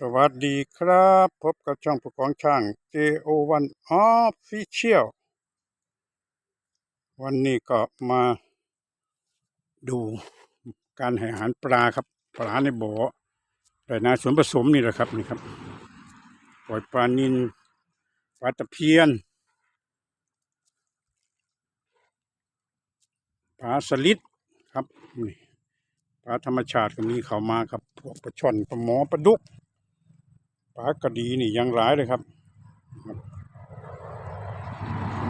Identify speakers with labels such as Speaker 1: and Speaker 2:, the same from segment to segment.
Speaker 1: สวัสดีครับ พบกับช่องผู้กองช่าง JO1 Official วันนี้ก็มาดูการให้อาหารปลาครับ ปลาในบ่อแต่นาสวนผสมนี่แหละครับนี่ครับ ปล่อยปลานินปลาตะเพียนปลาสลิดครับนี่ปลาธรรมชาติก็มีเขามาครับ พวกปลาช่อนปลาหมอปลาดุก ปลากระดีนี่ยังหลายเลยครับ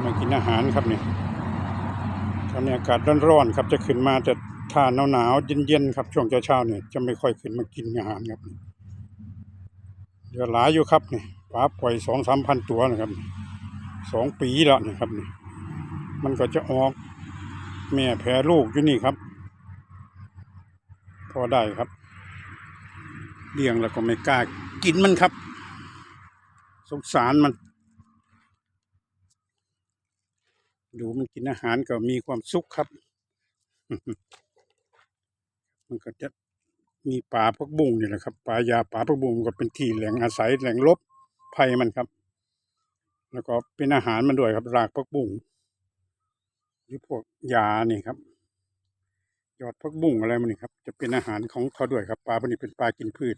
Speaker 1: มากินอาหารครับเนี่ยตอนนี้อากาศร้อนๆครับจะขึ้นมาแต่ถ้าหนาวๆเย็นๆครับช่วงเช้าๆเนี่ยจะไม่ค่อยขึ้นมากินอาหารครับเดี๋ยวหลายอยู่ครับเนี่ยปลาปล่อยสองสามพันตัวนะครับสองปีแล้วนะครับเนี่ยมันก็จะออกแม่แพรลูกอยู่นี่ครับ พอได้ครับ เลี้ยงแล้วก็ไม่กล้ากินมันครับ สงสารมัน ดูมันกินอาหารก็มีความสุขครับ มันก็จะมีป่าพักบุ้งนี่แหละครับป่ายาป่าพักบุ้งก็เป็นที่แหล่งอาศัยแหล่งลบภัยมันครับ แล้วก็เป็นอาหารมันด้วยครับรากพักบุ้งหรือพวกยานี่ครับ ยอดพักบุ้งอะไรมันนี่ครับ จะเป็นอาหารของเขาด้วยครับ ปลาพวกนี้เป็นปลากินพืช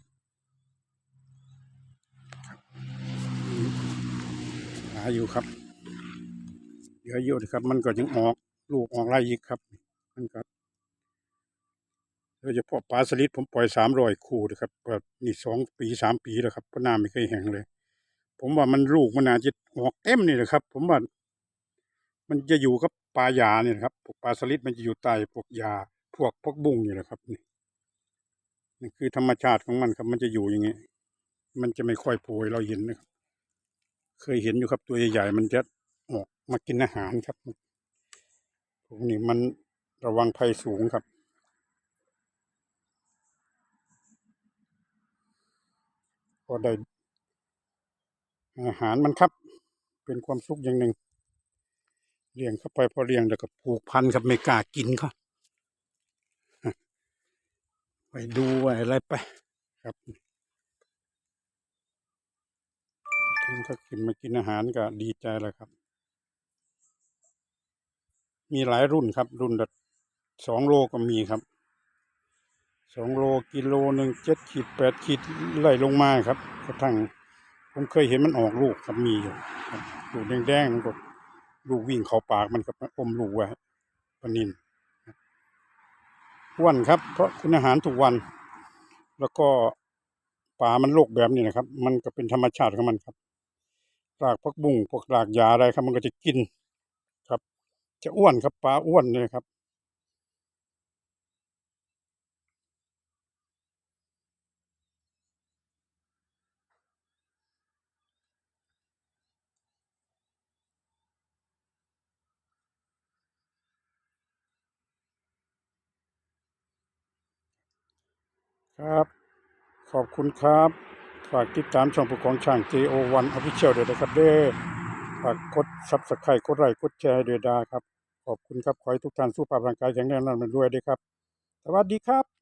Speaker 1: หาอยู่ครับ เดี๋ยวอยู่นะครับ มันก็ยังออกลูกออกไล่อีกครับ มันก็โดยเฉพาะปลาสลิดผมปล่อยสามร้อยคู่นะครับแบบนี่สองปีสามปีแล้วครับเพราะน้ำไม่เคยแห้งเลย ผมว่ามันลูกมันอาจจะออกเต็มนี่แหละครับ ผมว่ามันจะอยู่กับปลายาเนี่ยนะครับพวกปลาสลิดมันจะอยู่ใต้พวกยา พวกพวกบุ้งนี่แหละครับนี่นี่คือธรรมชาติของมันครับ มันจะอยู่อย่างเงี้ยมันจะไม่ค่อยโผล่เราเห็นนะครับ เคยเห็นอยู่ครับตัวใหญ่ๆมันจะออกมากินอาหารครับพวกนี้มันระวังภัยสูงครับ ก็ได้อาหารมันครับ เป็นความสุขอย่างหนึ่งเลี้ยงเข้าไปพอเลี้ยงแล้วก็ผูกพันครับไม่กล้ากินครับ ไปดูอะไรไปครับถ้าขึ้นมากินอาหารก็ดีใจแล้วครับ มีหลายรุ่นครับ รุ่นละสองโลก็มีครับสองโลกิโลหนึ่งเจ็ดขีดแปดขีดไล่ลงมาครับกระทั่งผมเคยเห็นมันออกลูกครับมีอยู่ลูกแดงๆมันก็ลูกวิ่งเข้าปากมันกับอมลูกไว้ปนิน อ้วนครับ เพราะคุณอาหารทุกวัน แล้วก็ป่ามันโรคแบบนี้นะครับ มันก็เป็นธรรมชาติของมันครับรากพักบุ้งพวกรากยาอะไรครับ มันก็จะกินครับ จะอ้วนครับปลาอ้วนเลยครับ ครับ ขอบคุณครับ ฝากติดตามช่องผู้กองช่าง JO1 Official ด้วยนะครับเด้อฝากกด Subscribe กดไลค์กดแชร์ด้วยดาครับ ขอบคุณครับ ขอให้ทุกท่านสุขภาพร่างกายแข็งแรงนั่นมันรวยด้วยครับ สวัสดีครับ